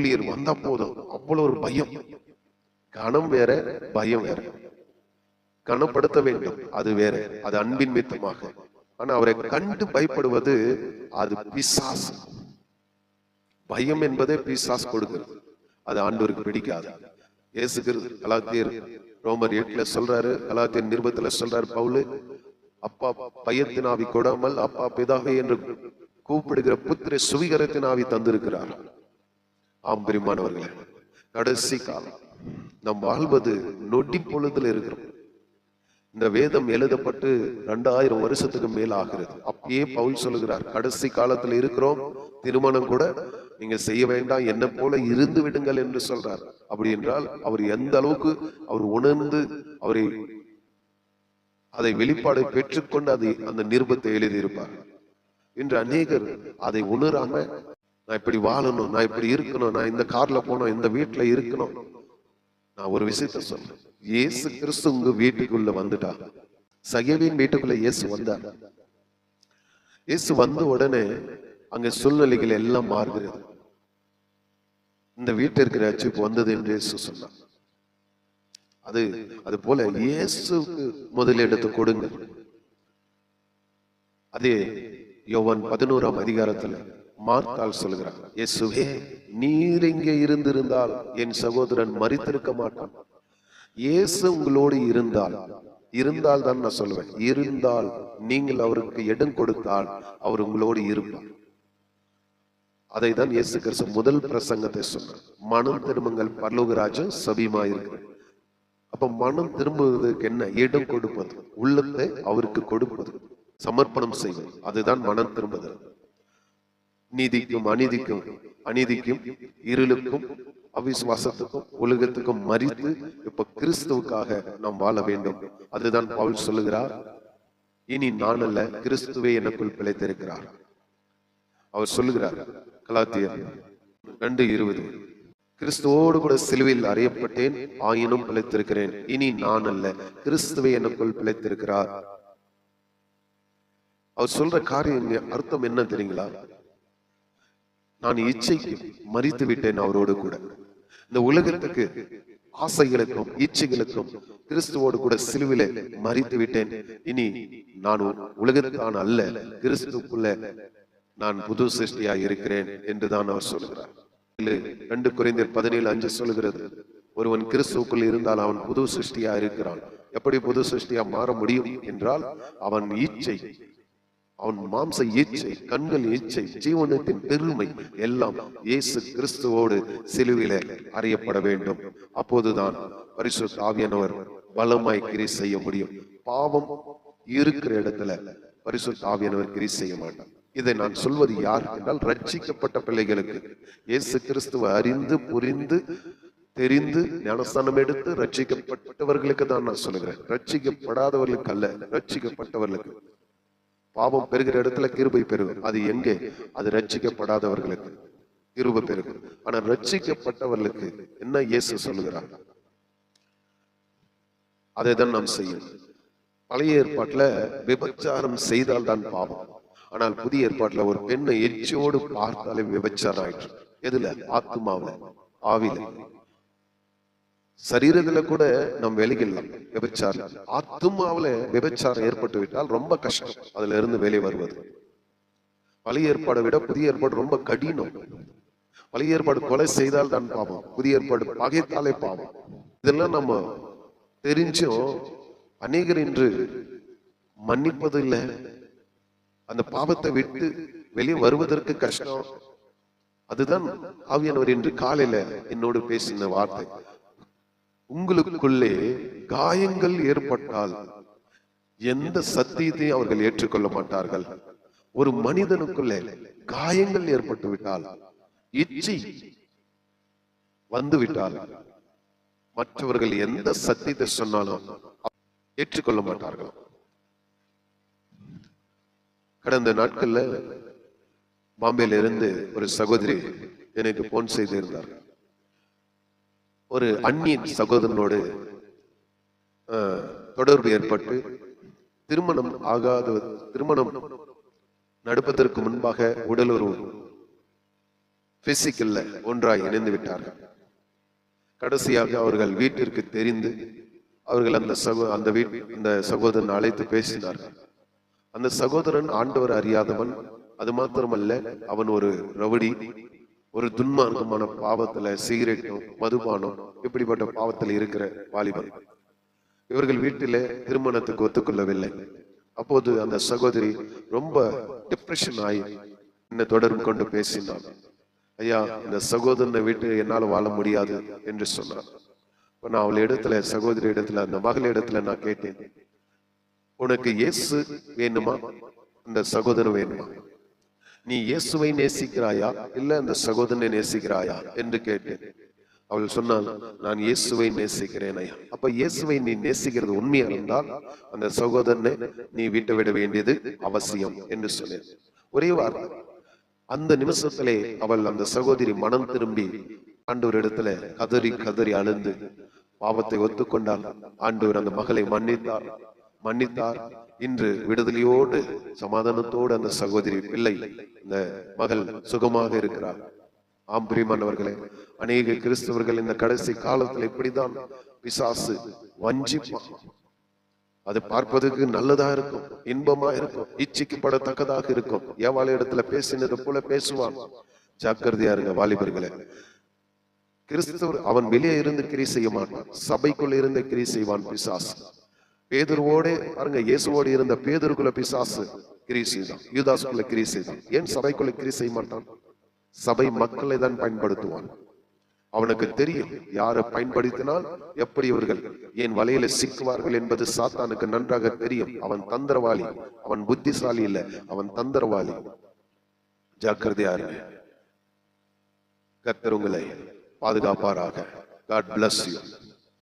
ஊழியர் வந்தா போதும் அவ்வளவு ஒரு பயம். கணம் வேற பயம் வேற. கணப்படுத்த வேண்டும் அது வேற. அது அன்பின் மித்தமாக. ஆனா அவரை கண்டு பயப்படுவது அது பிசாஸ் பயம் என்பதே பிசாஸ் கொடுக்கிறது. அது ஆண்டவருக்கு பிடிக்காது. இயேசு கலாத்தியர் ரோமர் எட்டுல சொல்றாரு கலாத்தியர் நிருபத்துல சொல்றாரு பவுலு அப்பா பயத்தின் ஆவி கொடாமல் அப்பா பிதாவே என்று கூப்பிடுகிற புத்திர சுவிகரத்தின் ஆவி தந்திருக்கிறார். ஆம் பெருமானவர்களே. கடைசி காலம். நம் வாழ்வது நொடி பொழுதுல இருக்கிறோம். இந்த வேதம் எழுதப்பட்டு ரெண்டாயிரம் வருஷத்துக்கு மேல் ஆகிறது. அப்பயே பவுல் சொல்லுகிறார் கடைசி காலத்துல இருக்கிறோம். திருமணம் கூட நீங்க செய்ய வேண்டாம். என்ன போல இருந்து விடுங்கள் என்று சொல்றார். அப்படி என்றால் அவர் எந்த அளவுக்கு அவர் உணர்ந்து அவரை அதை வெளிப்பாடை பெற்றுக்கொண்டு அதை அந்த நிருபத்தை எழுதியிருப்பார். இன்று அநேகர் அதை உணராம நான் இப்படி வாழணும் நான் இப்படி இருக்கணும் நான் இந்த கார்ல போனோம் இந்த வீட்டுல இருக்கணும். நான் ஒரு விஷயத்த சொல்றேன். இயேசு கிறிஸ்து உங்க வீட்டுக்குள்ள வந்துட்டா. சகேவின் வீட்டுக்குள்ள இயேசு வந்தார் இயேசு வந்த உடனே அங்க சூழ்நிலைகள் எல்லாம் மாறுகிறது. இந்த வீட்டிற்கு ரட்சிப்பு வந்தது என்று இயேசு சொன்னார். அது அது போல இயேசுக்கு முதலிடத்தை கொடுங்க அதே யோவான் பதினோராம் அதிகாரத்துல மார்த்தாள் சொல்கிறார். இயேசுவே நீர் இங்கே இருந்திருந்தால் என் சகோதரன் மறித்திருக்க மாட்டான். இயேசு உங்களோடு இருந்தால் இருந்தால் தான் நான் சொல்லுவேன் இருந்தால் நீங்கள் அவருக்கு இடம் கொடுத்தால் அவர் உங்களோடு இருப்பார். அதை தான் இயேசு கிறிஸ்து முதல் பிரசங்கத்தை சொன்னார் மனம் திரும்புங்கள் பரலோகராஜன் சபியமா இருக்கு அப்ப மனம் திரும்புவதற்கு என்ன? இடம் கொடுப்பது. உள்ளத்தை அவருக்கு கொடுப்பது. சமர்ப்பணம் செய்வது. அதுதான் மனம் திரும்புதல். நீதிக்கும் அநீதிக்கும் அநீதிக்கும் இருளுக்கும் அவிசுவாசத்துக்கும் உலகத்துக்கும் மறித்து இப்ப கிறிஸ்துவுக்காக நாம் வாழ வேண்டும். அதுதான் பவுல் சொல்லுகிறார். இனி நான் அல்ல கிறிஸ்துவே எனக்குள் பிழைத்திருக்கிறார். அவர் சொல்லுகிறார் கலாத்தியர் ரெண்டு இருபது. கிறிஸ்துவோடு கூட சிலுவையில் அறியப்பட்டேன் ஆயினும் பிழைத்திருக்கிறேன். இனி நான் அல்ல கிறிஸ்துவே எனக்குள் பிழைத்திருக்கிறார். அவர் சொல்ற காரியம் அர்த்தம் என்ன தெரியுங்களா? நான் இச்சைக்கு மறித்து விட்டேன் அவரோடு கூட. இந்த உலகத்துக்கு ஆசைகளுக்கும் இச்சைகளுக்கும் கிறிஸ்துவோடு கூட சிலுவில மறித்து விட்டேன் இனி நான் உலகத்தான் அல்ல கிறிஸ்துக்குள்ள நான் புது சிருஷ்டியா இருக்கிறேன் என்றுதான் அவர் சொல்கிறார். ரெண்டு குறைந்தர் பதினேழு அஞ்சு சொல்கிறது ஒருவன் கிறிஸ்துக்குள் இருந்தால் அவன் புது சிருஷ்டியா இருக்கிறான். எப்படி புது சிருஷ்டியா மாற முடியும் என்றால் அவன் இச்சை அவன் மாம்ச இச்சை கண்கள் இச்சை ஜீவனத்தின் பெருமை எல்லாம் இயேசு கிறிஸ்துவோடு சிலுவில அறியப்பட வேண்டும். அப்போதுதான் பரிசு ஆவியானவர் பலமாய் கிரி செய்ய முடியும். பாவம் இருக்கிற இடத்துல பரிசு ஆவியானவர் கிரி செய்ய மாட்டார். இதை நான் சொல்வது யார் என்றால் ரட்சிக்கப்பட்ட பிள்ளைகளுக்கு. இயேசு கிறிஸ்துவை அறிந்து புரிந்து தெரிந்து ஞானஸ்தானம் எடுத்து ரட்சிக்கப்பட்டவர்களுக்கு தான் நான் சொல்லுகிறேன். ரட்சிக்கப்படாதவர்களுக்கு அல்ல ரட்சிக்கப்பட்டவர்களுக்கு. பாவம் பெருகிற இடத்துல கிருபை பெருகும். அது எங்கே? அது ரட்சிக்கப்படாதவர்களுக்கு கிருபை பெருகும். ஆனா ரட்சிக்கப்பட்டவர்களுக்கு என்ன இயேசு சொல்லுகிறார்? அதை தான் நாம் செய்யும். பழைய ஏற்பாட்டுல விபச்சாரம் செய்தால் தான் பாவம். ஆனால் புதிய ஏற்பாட்டுல ஒரு பெண்ணை எச்சியோடு பார்த்தாலே விபச்சாரம் ஆயிற்று. எதுல? ஆத்மாவில ஆவில. சரீரத்துல கூட நாம் வெளியிடலாம் விபச்சாரம். ஆத்மாவில விபச்சாரம் ஏற்பட்டு விட்டால் ரொம்ப கஷ்டம். அதுல இருந்து வெளியே வருவது. பழைய ஏற்பாடை விட புதிய ஏற்பாடு ரொம்ப கடினம். பழைய ஏற்பாடு கொலை செய்தால் தான் பாவம். புதிய ஏற்பாடு பகைத்தாலே பாவம். இதெல்லாம் நம்ம தெரிஞ்சும் அநேகர் இன்று மன்னிப்பது இல்லை. அந்த பாவத்தை விட்டு வெளியே வருவதற்கு கஷ்டம். அதுதான் ஆவியானவர் இன்று காலையில என்னோடு பேசின வார்த்தை. உங்களுக்குள்ளே காயங்கள் ஏற்பட்டால் எந்த சத்தியத்தையும் அவர்கள் ஏற்றுக்கொள்ள மாட்டார்கள்? ஒரு மனிதனுக்குள்ளே காயங்கள் ஏற்பட்டு விட்டால் இச்சி வந்து விட்டால் மற்றவர்கள் எந்த சத்தியத்தை சொன்னாலும் ஏற்றுக்கொள்ள மாட்டார்கள். கடந்த நாட்கள்ல பாம்பேல இருந்து ஒரு சகோதரி எனக்கு போன் செய்திருந்தார்கள் ஒரு அந்நியன் சகோதரனோடு தொடர்பு ஏற்பட்டு திருமணம் ஆகாத திருமணம் நடப்பதற்கு முன்பாக உடலுறவு பிசிக்கல்ல ஒன்றாய் இணைந்து விட்டார்கள். கடைசியாக அவர்கள் வீட்டிற்கு தெரிந்து அவர்கள் அந்த சகோ அந்த வீட் அந்த சகோதரன் அழைத்து பேசினார்கள். அந்த சகோதரன் ஆண்டவர் அறியாதவன் அது மாத்திரமல்ல அவன் ஒரு ரவுடி. ஒரு துன்மார்க்கமான பாவத்துல சிகரெட்டும் மதுபானம் இப்படிப்பட்ட பாவத்துல இருக்கிற வாலிபர். இவர்கள் வீட்டிலே திருமணத்துக்கு ஒத்துக்கொள்ளவில்லை. அப்போது அந்த சகோதரி ரொம்ப டிப்ரெஷன் ஆகி என்னை தொடர்பு கொண்டு பேசினார் ஐயா இந்த சகோதரனை விட்டு என்னால் வாழ முடியாது என்று சொன்னார் இப்போ நான் அவள் இடத்துல சகோதரி இடத்துல அந்த மகள் இடத்துல நான் கேட்டேன். உனக்கு இயேசு வேணுமா? இந்த சகோதரன் வேணுமா? நீ இயேசுவை நேசிக்கிறாயா? இல்ல அந்த சகோதரனை நேசிக்கிறாயா? என்று கேட்டேன். அவள் சொன்னால் நான் இயேசுவை நேசிக்கிறேன் ஐயா. அப்ப இயேசுவை நீ நேசிக்கிறது உண்மையா இருந்தால் அந்த சகோதரனை நீ விட்டு விட வேண்டியது அவசியம் என்று சொன்னேன். ஒரே வார்த்தை அந்த நிமிஷத்திலே அவள் அந்த சகோதரி மனம் திரும்பி ஆண்டவர் இடத்துல கதறி கதறி அழுந்து பாவத்தை ஒத்துக்கொண்டால் ஆண்டவர் அந்த மகளை மன்னித்தார். மன்னித்தார். இன்று விடுதலையோடு சமாதானத்தோடு அந்த சகோதரி பிள்ளை இந்த மகள் சுகமாக இருக்கிறார். ஆம் பிரியமானவர்களே அநேக கிறிஸ்தவர்கள் இந்த கடைசி காலத்துல இப்படிதான் பிசாசு வஞ்சிப்பான். அது பார்ப்பதற்கு நல்லதா இருக்கும் இன்பமா இருக்கும் இச்சிக்கப்படத்தக்கதாக இருக்கும். ஏவாள இடத்துல பேசினது போல பேசுவான். ஜாக்கிரதையா இருங்க வாலிபர்களே. கிறிஸ்தவர் அவன் வெளியே இருந்து கிரி செய்ய மாட்டான். சபைக்குள்ள இருந்து கிரி செய்வான் பிசாசு. பேதுருவோட பாருங்க இயேசுவோடு இருந்த பேதுருக்குள்ள பிசாசு கிரி செய்தான் யூதாசுக்குள்ள கிரி செய்தான் ஏன் சபைக்குள்ள கிரி செய்ய மாட்டான்? சபை மக்களை தான் பயன்படுத்துவான். அவனுக்கு தெரியும் யாரை பயன்படுத்தினால் எப்படி இவர்கள் என் வலையில சிக்குவார்கள் என்பது சாத்தானுக்கு நன்றாக தெரியும். அவன் தந்திரவாளி அவன் புத்திசாலி இல்ல அவன் தந்திரவாளி. ஜாக்கிரதையா இருங்க. கர்த்தர் உங்களை பாதுகாப்பாராக. God bless you